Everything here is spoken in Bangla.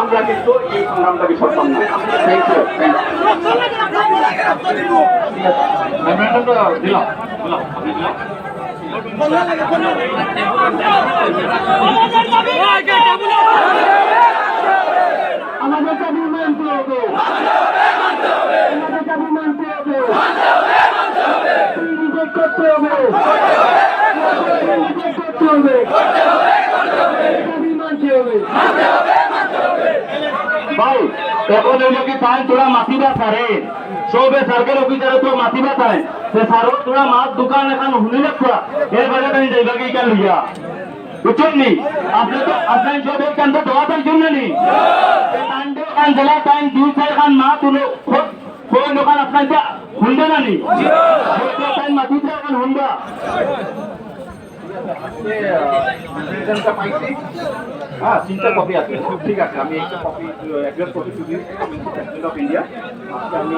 আমরা কিন্তু এই সংগ্রামটা বিসর্জন না থ্যাংক ইউ আমাদের দাবি মানতে হবে আমাদের দাবি মানতে হবে করতে হবে রিজেক্ট করতে হবে দাবি মানতে হবে ভাই এখন হইল কি তাই তোরা মাতিবা পারে সবে সার্কেল অফিসারে তো মাতিবা তাই সে সারো তোরা মাছ দোকান এখন হুনি রাখবা এর বাজে তাই যাইবা কি কাল লইয়া? বুঝছেন নি? আপনি তো আপনার সব এই কান্দ দোয়া তাই জন্য নি? কান্দ কান জেলা তাই দুই চার খান মা তুলো কোন দোকান আপনার যা হুনবে না নি? মাতিতে এখন পাইছি হ্যাঁ তিনটা কপি আছে ঠিক আছে আমি একটা copy address copy to this of India আমি